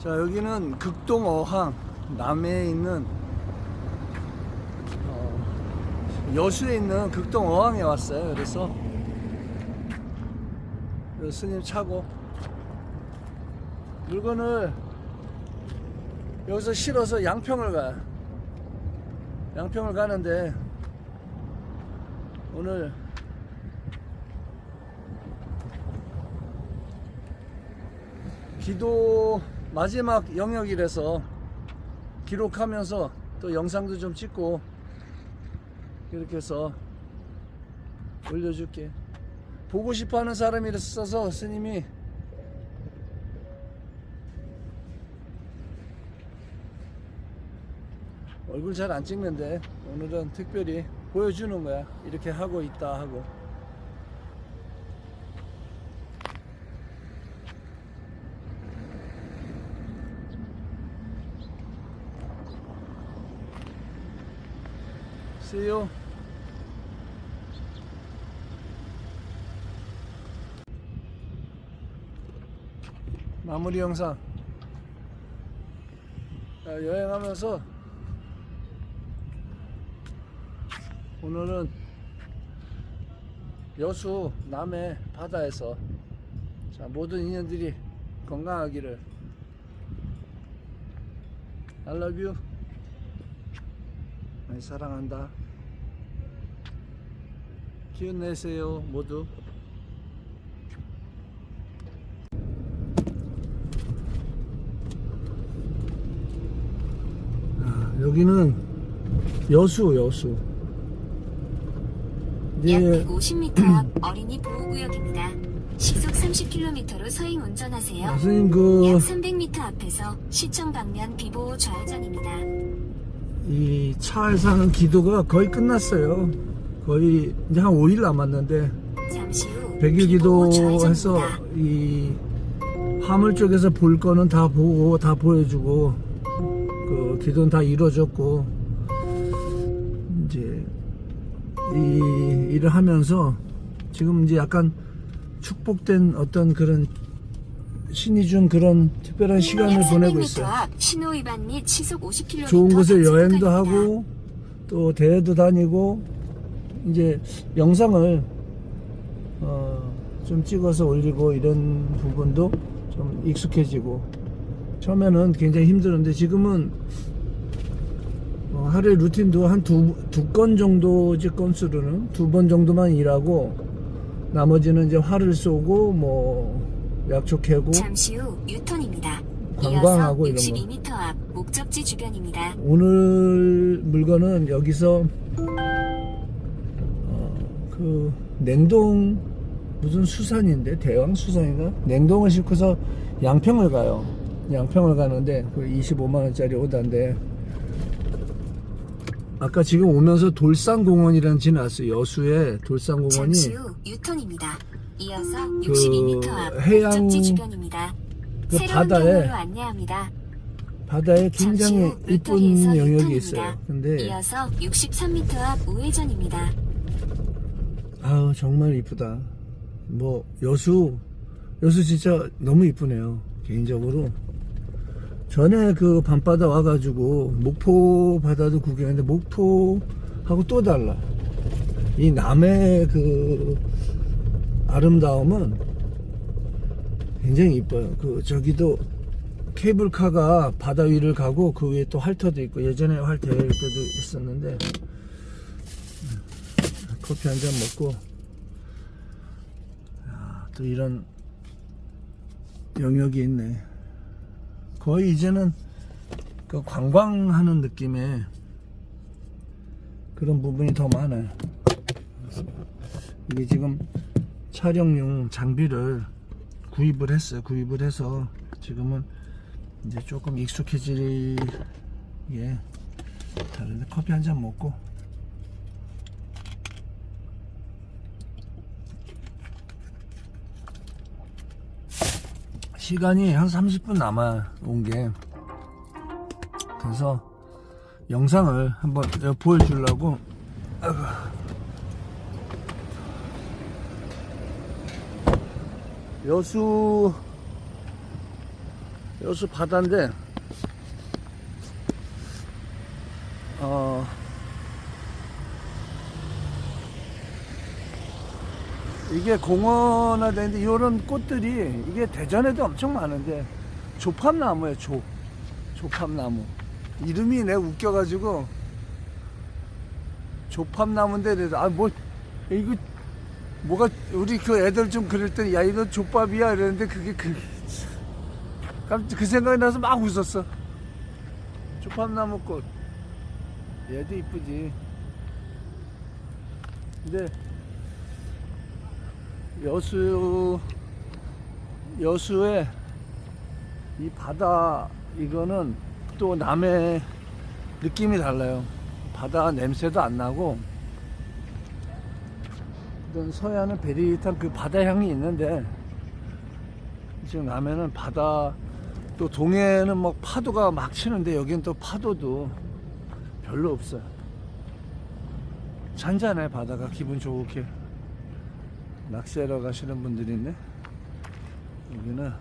자 여기는 극동 어항 남해에 있는 어, 여수에 있는 극동 어항에 왔어요. 그래서 그 스님 차고 물건을 여기서 실어서 양평을 가. 양평을 가는데 오늘 기도 마지막 영역이라서 기록하면서 또 영상도 좀 찍고 이렇게 해서 올려줄게. 보고 싶어 하는 사람이 있어서 스님이 얼굴 잘 안 찍는데 오늘은 특별히 보여주는 거야. 이렇게 하고 있다 하고. See you. 마무리 영상. 자, 여행하면서 오늘은 여수 남해 바다에서 자, 모든 인연들이 건강하기를 I love you. 많이 사랑한다. 기운 내세요, 모두. 아, 여기는 여수, 여수. 약 이제 150m 앞 어린이 보호구역입니다. 시속 30km로 서행 운전하세요. 선생님 그 약 300m 앞에서 시청 방면 비보호 좌회전입니다. 이 차에서 하는 기도가 거의 끝났어요. 거의 이제 한 5일 남았는데 잠시 후 100일 비보호 기도해서. 이 화물 쪽에서 볼 거는 다 보고 다 보여주고 그 기도는 다 이루어졌고 이제 이 일을 하면서 지금 이제 약간 축복된 어떤 그런 신이 준 그런 특별한 시간을 약 보내고 300m 있어요. 앞 신호 위반 및 시속 50km 좋은 곳에 여행도 하고 또 대회도 다니고 이제 영상을 어, 좀 찍어서 올리고 이런 부분도 좀 익숙해지고 처음에는 굉장히 힘들었는데 지금은 어, 하루에 루틴도 한 두 두 건 정도 이제 건수로는 두 번 정도만 일하고 나머지는 이제 활을 쏘고 뭐 약초 캐고 잠시 후 유턴입니다. 관광하고 이런 거. 62m 앞 목적지 주변입니다. 오늘 물건은 여기서 어, 그 냉동 무슨 수산인데 대왕 수산인가 냉동을 싣고서 양평을 가요. 양평을 가는데 그 25만 원짜리 오다인데 아까 지금 오면서 돌산공원이라는 지나왔어요. 여수에 돌산공원이 잠시 후 유턴입니다. 이어서 그 62m 앞 해양 목적지 주변입니다. 그 새로운 바다에 경로로 안내합니다. 바다에 굉장히 후 이쁜 로터리에서 영역이 유턴입니다. 있어요. 근데 이어서 63m 앞 우회전입니다. 아우 정말 이쁘다. 뭐 여수 여수 진짜 너무 이쁘네요. 개인적으로 전에 그 밤바다 와가지고 목포 바다도 구경했는데 목포하고 또 달라. 이 남의 그 아름다움은 굉장히 이뻐요. 그 저기도 케이블카가 바다 위를 가고 그 위에 또 할터도 있고 예전에 할터 때도 있었는데 커피 한 잔 먹고 야, 또 이런 영역이 있네. 거의 이제는 그 관광하는 느낌의 그런 부분이 더 많아요. 이게 지금 촬영용 장비를 구입을 했어요. 구입을 해서 지금은 이제 조금 익숙해지게 다른데 커피 한 잔 먹고 시간이 한 30분 남아 온 게 그래서 영상을 한번 보여주려고 아이고. 여수 여수 바다인데 어 이게 공원화되는데 이런 꽃들이 이게 대전에도 엄청 많은데 조팝나무예요 조. 조팝나무. 이름이 내 웃겨가지고 조팝나무인데 아뭐 이거 뭐가 우리 그 애들 좀 그럴 때야 이거 족밥이야? 이랬는데 그게 그 그 생각이 나서 막 웃었어. 족밥나무 꽃. 얘도 이쁘지. 근데 여수 여수에 이 바다 이거는 또 남의 느낌이 달라요. 바다 냄새도 안 나고 서해안은 베리탄 그 바다 향이 있는데 지금 가면은 바다 또 동해는 뭐 파도가 막 치는데 여기는 또 파도도 별로 없어요. 잔잔해 바다가 기분 좋게 낚시하러 가시는 분들이 있네. 여기는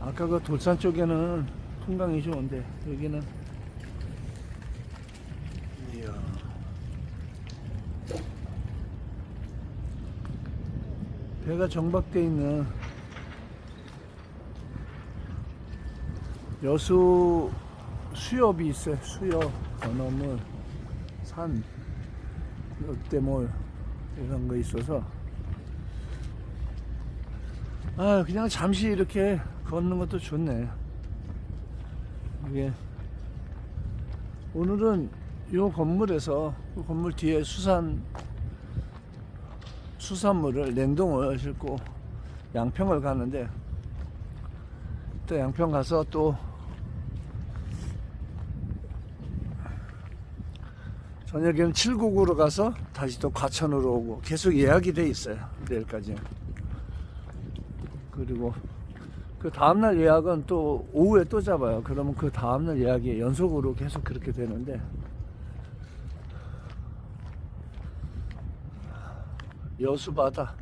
아까 그 돌산 쪽에는 풍광이 좋은데 여기는 배가 정박돼 있는 여수 수협이 있어요. 수협, 건어물, 산, 롯데몰 이런 거 있어서 아 그냥 잠시 이렇게 걷는 것도 좋네. 이게 오늘은 이 건물에서 그 건물 뒤에 수산 수산물을 냉동을 싣고 양평을 가는데 또 양평 가서 또 저녁에는 칠곡으로 가서 다시 또 과천으로 오고 계속 예약이 돼 있어요 내일까지. 그리고 그 다음날 예약은 또 오후에 또 잡아요. 그러면 그 다음날 예약이 연속으로 계속 그렇게 되는데 여수 바다.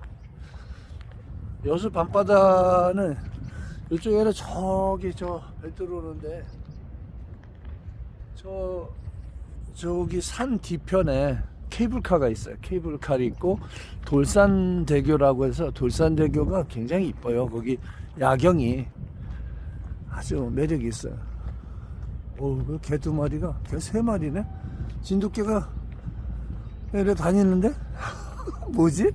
여수 밤바다는 이쪽에는 저기 저배 들어오는데 저 저기 산 뒤편에 케이블카가 있어요. 케이블카가 있고 돌산대교라고 해서 돌산대교가 굉장히 이뻐요. 거기 야경이 아주 매력이 있어요. 오, 개 두 마리가 개 세 마리네. 진돗개가 이래 다니는데? 뭐지?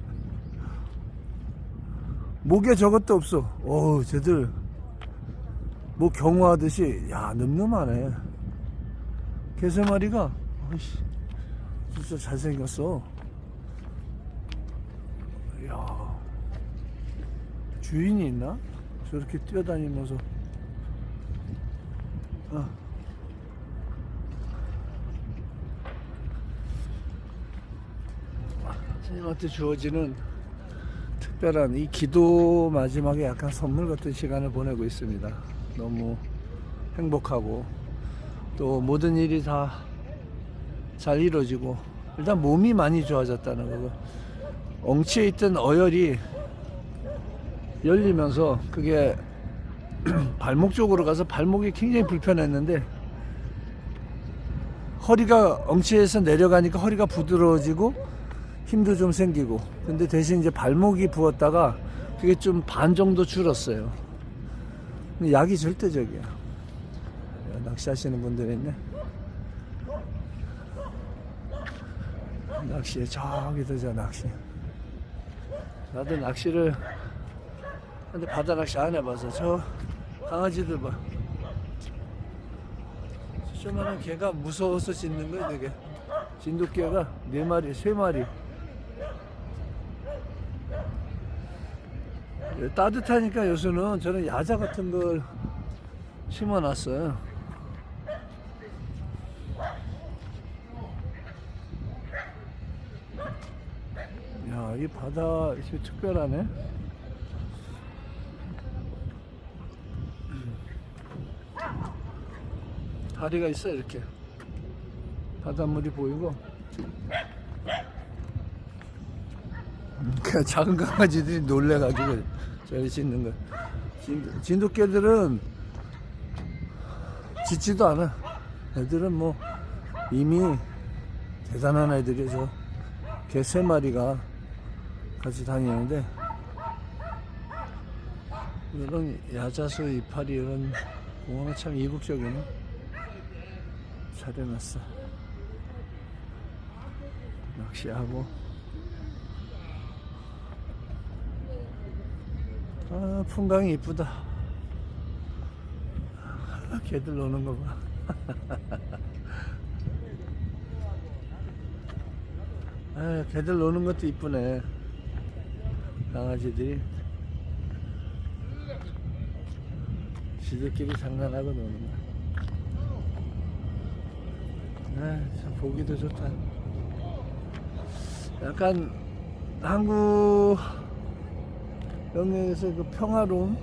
목에 저것도 없어. 어우, 쟤들, 뭐 경호하듯이, 야, 늠름하네. 개세 마리가, 아이씨, 진짜 잘생겼어. 야 주인이 있나? 저렇게 뛰어다니면서. 아. 스님한테 주어지는 특별한 이 기도 마지막에 약간 선물 같은 시간을 보내고 있습니다. 너무 행복하고 또 모든 일이 다 잘 이루어지고 일단 몸이 많이 좋아졌다는 거고 엉치에 있던 어혈이 열리면서 그게 발목 쪽으로 가서 발목이 굉장히 불편했는데 허리가 엉치에서 내려가니까 허리가 부드러워지고 힘도 좀 생기고. 근데 대신 이제 발목이 부었다가 그게 좀 반 정도 줄었어요. 약이 절대적이야. 야, 낚시하시는 분들 있네. 낚시에 저기도 저 낚시. 나도 낚시를 근데 바다 낚시 안 해봐서 저 강아지들 봐. 조그마한 개가 무서워서 짖는 거야 되게. 진돗개가 네 마리 세 마리 따뜻하니까 요새는 저는 야자 같은 걸 심어놨어요. 야, 이 바다 이게 특별하네. 다리가 있어 이렇게 바닷물이 보이고 그 작은 강아지들이 놀래가지고 저기 짖는 거 진돗, 진돗개들은 짖지도 않아. 애들은 뭐 이미 대단한 애들이죠. 개 세 마리가 같이 다니는데 이런 야자수 이파리 이런 공원은 참 이국적이네. 잘 해놨어. 낚시하고. 아, 풍광이 이쁘다. 아, 개들 노는 거 봐. 아, 개들 노는 것도 이쁘네. 강아지들이. 지들끼리 장난하고 노는 거야. 아, 참 보기도 좋다. 약간 한국 영역에서 그 평화로운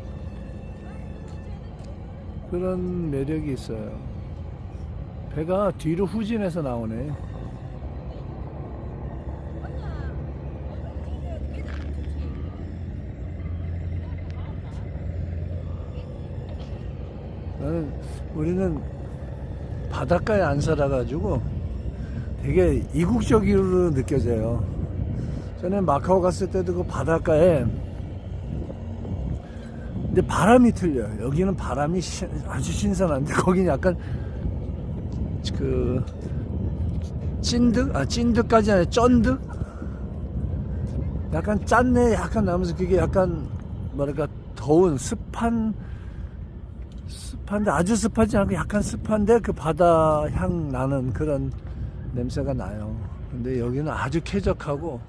그런 매력이 있어요. 배가 뒤로 후진해서 나오네. 나는 우리는 바닷가에 안 살아가지고 되게 이국적으로 느껴져요. 전에 마카오 갔을 때도 그 바닷가에 근데 바람이 틀려요. 여기는 바람이 시- 아주 신선한데 거기는 약간 그 찐득 아 찐득까지 아니라 쩐득 약간 짠내 약간 나면서 그게 약간 뭐랄까 더운 습한 습한데 아주 습하지 않고 약간 습한데 그 바다 향 나는 그런 냄새가 나요. 근데 여기는 아주 쾌적하고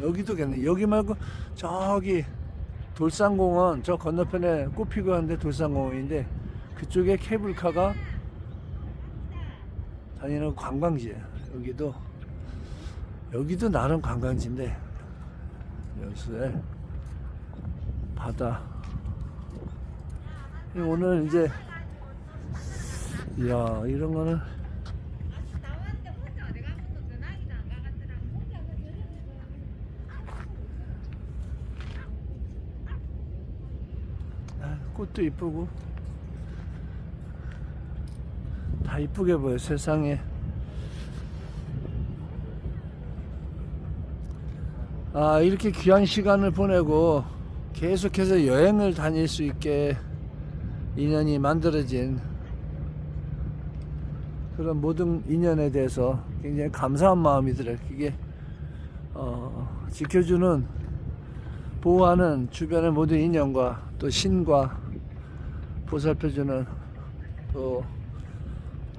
여기도 괜찮네. 여기 말고 저기 돌산공원 저 건너편에 꽃피고 하는데 돌산공원인데 그쪽에 케이블카가 다니는 관광지예요. 여기도 여기도 나름 관광지인데 여수에 바다 오늘 이제 이야 이런 거는 나왔는데 혼자 내가 한 번도 전화기도 안 가갔더라. 혼자 그 저녁에 아, 꽃도 이쁘고 다 이쁘게 보여 세상에. 아 이렇게 귀한 시간을 보내고 계속해서 여행을 다닐 수 있게 인연이 만들어진 그런 모든 인연에 대해서 굉장히 감사한 마음이 들어요. 그게 어, 지켜주는 보호하는 주변의 모든 인연과 또 신과 보살펴주는 또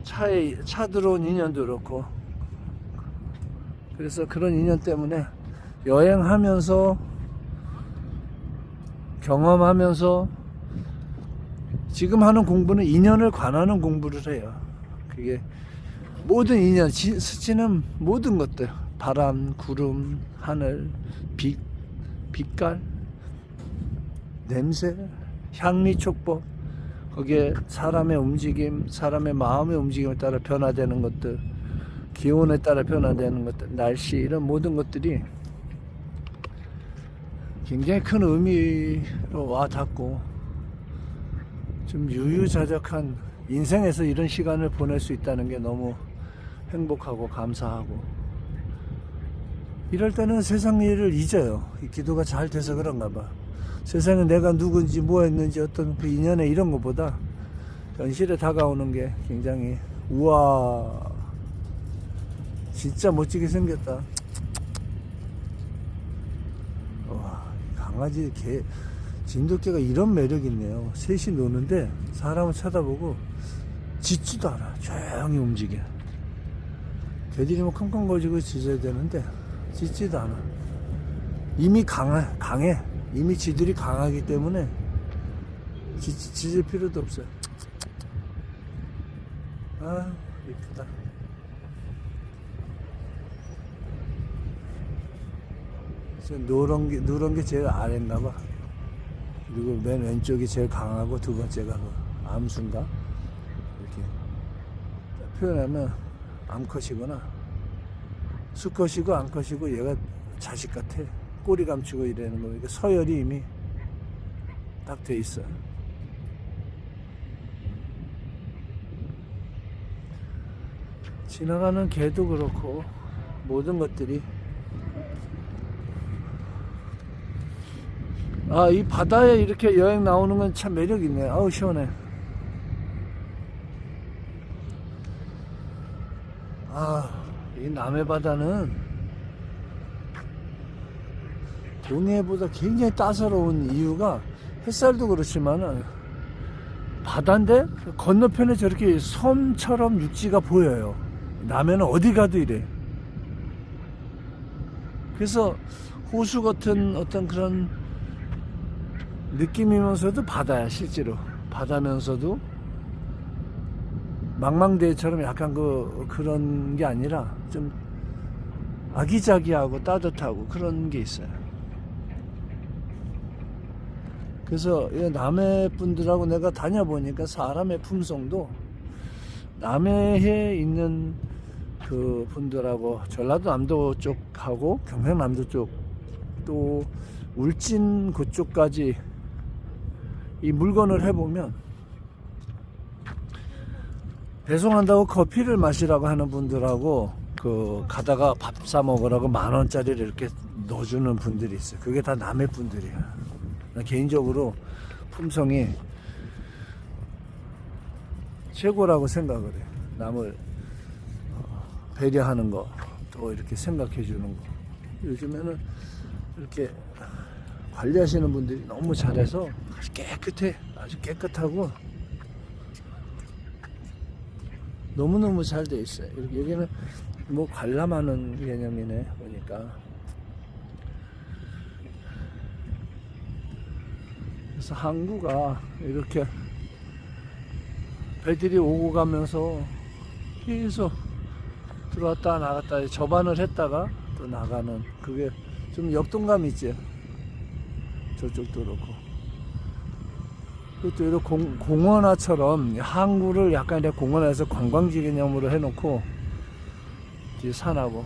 차에 차 들어온 인연도 그렇고 그래서 그런 인연 때문에 여행하면서 경험하면서 지금 하는 공부는 인연을 관하는 공부를 해요. 그게 모든 인연, 지- 스치는 모든 것들, 바람, 구름, 하늘, 빛, 빛깔, 냄새, 향미 촉법, 거기에 사람의 움직임, 사람의 마음의 움직임에 따라 변화되는 것들, 기온에 따라 변화되는 것들, 날씨 이런 모든 것들이 굉장히 큰 의미로 와 닿고 좀 유유자적한 인생에서 이런 시간을 보낼 수 있다는 게 너무 행복하고 감사하고 이럴 때는 세상 일을 잊어요. 이 기도가 잘 돼서 그런가 봐. 세상에 내가 누군지 뭐 했는지 어떤 그 인연에 이런 것보다 현실에 다가오는 게 굉장히 우와 진짜 멋지게 생겼다. 와 강아지 개 진돗개가 이런 매력이 있네요. 셋이 노는데 사람을 쳐다보고 짖지도 않아. 조용히 움직여. 개들이 뭐 컹컹거리고 짖어야 되는데 짖지도 않아. 이미 강해, 강해. 이미 지들이 강하기 때문에 짖, 짖을 필요도 없어요. 아, 이쁘다. 저 노란 게, 누런 게 제일 아래인가 봐. 그리고 맨 왼쪽이 제일 강하고 두 번째가 그 암수인가? 이렇게 표현하면 암컷이구나. 수컷이고 암컷이고 얘가 자식 같아. 꼬리 감추고 이러는 거. 그러니까 서열이 이미 딱 돼 있어요. 지나가는 개도 그렇고 모든 것들이 아 이 바다에 이렇게 여행 나오는 건 참 매력 있네. 아우 시원해. 아, 이 남해 바다는 동해보다 굉장히 따사로운 이유가 햇살도 그렇지만은 바다인데 건너편에 저렇게 섬처럼 육지가 보여요. 남해는 어디 가도 이래. 그래서 호수 같은 어떤 그런 느낌이면서도 바다야 실제로 바다면서도 망망대해처럼 약간 그 그런 게 아니라 좀 아기자기하고 따뜻하고 그런 게 있어요. 그래서 이 남해 분들하고 내가 다녀보니까 사람의 품성도 남해에 있는 그 분들하고 전라도 남도 쪽하고 경상남도 쪽 또 울진 그쪽까지 이 물건을 해보면 배송한다고 커피를 마시라고 하는 분들하고 그 가다가 밥 사 먹으라고 만 원짜리를 이렇게 넣어주는 분들이 있어요. 그게 다 남의 분들이야. 나 개인적으로 품성이 최고라고 생각을 해. 남을 어, 배려하는 거, 또 이렇게 생각해 주는 거. 요즘에는 이렇게 관리하시는 분들이 너무 잘해서 아주 깨끗해. 아주 깨끗하고 너무너무 잘 돼 있어요. 여기- 여기는 뭐 관람하는 개념이네, 보니까. 그래서 항구가 이렇게 배들이 오고 가면서 계속 들어왔다 나갔다 접안을 했다가 또 나가는 그게 좀 역동감 있지. 저쪽도 그렇고. 그것도 이렇게 공, 공원화처럼 항구를 약간 이렇게 공원화해서 관광지 개념으로 해놓고 뒤에 산하고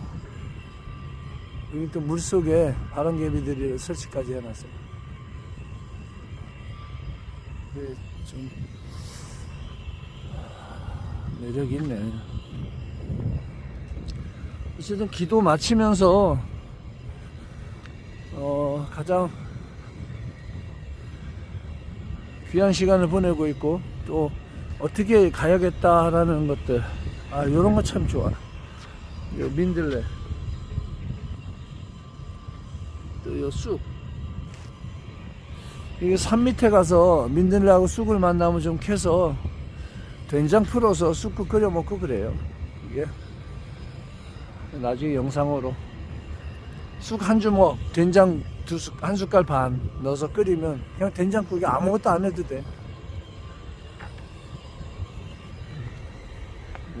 여기 또 물속에 바람개비들이 설치까지 해놨어요. 좀 매력이 있네. 어쨌든 기도 마치면서 어, 가장 귀한 시간을 보내고 있고 또 어떻게 가야겠다라는 것들. 아 이런 거 참 좋아. 요 민들레. 또 요쑥 이게 산 밑에 가서 민들레하고 쑥을 만나면 좀 캐서 된장 풀어서 쑥국 끓여 먹고 그래요 이게 나중에 영상으로 쑥 한 주먹 된장 두 숟, 한 숟갈 반 넣어서 끓이면 그냥 된장국이 아무것도 안 해도 돼.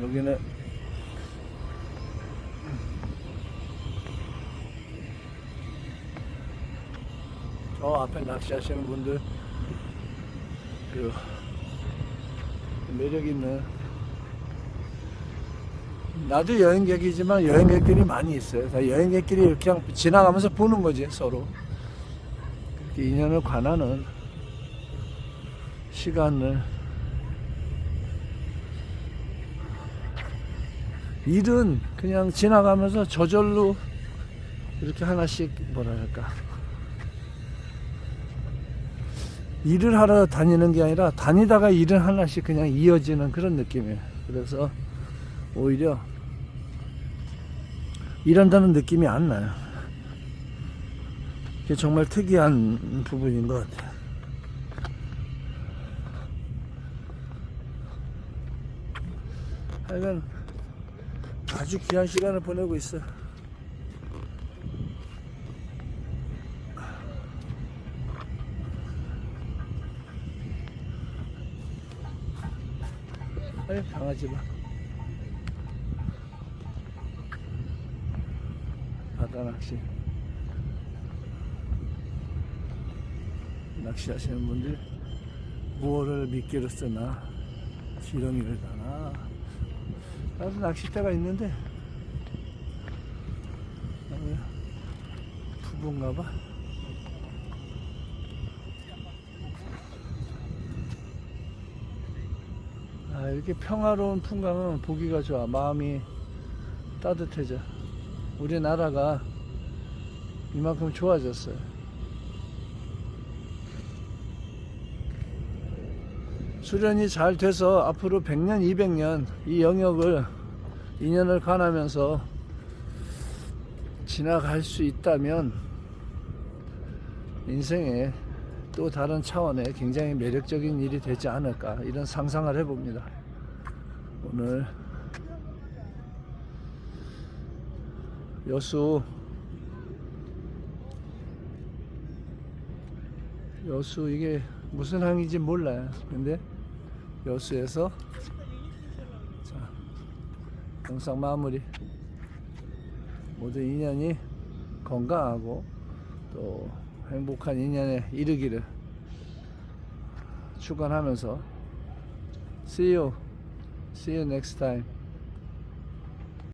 여기는 저 앞에 낚시하시는 분들 그 매력 있는 나도 여행객이지만 여행객들이 많이 있어요. 다 여행객끼리 이렇게 그냥 지나가면서 보는 거지 서로. 그렇게 인연을 관하는 시간을 일은 그냥 지나가면서 저절로 이렇게 하나씩 뭐랄까 일을 하러 다니는 게 아니라 다니다가 일을 하나씩 그냥 이어지는 그런 느낌이에요. 그래서 오히려 일한다는 느낌이 안 나요. 이게 정말 특이한 부분인 것 같아요. 하여간 아주 귀한 시간을 보내고 있어. 아유 강아지 봐. 바다 낚시. 낚시하시는 분들 무엇을 미끼로 쓰나 지렁이를 다나 나도 낚싯대가 있는데 어, 부부인가 봐. 아, 이렇게 평화로운 풍광은 보기가 좋아. 마음이 따뜻해져. 우리나라가 이만큼 좋아졌어요. 수련이 잘 돼서 앞으로 100년, 200년 이 영역을 인연을 가나면서 지나갈 수 있다면 인생에 또 다른 차원의 굉장히 매력적인 일이 되지 않을까 이런 상상을 해봅니다. 오늘 여수 여수 이게 무슨 항인지 몰라요. 근데 여수에서 자 영상 마무리 모든 인연이 건강하고 또 행복한 인연에 이르기를 축원하면서 See you. See you next time.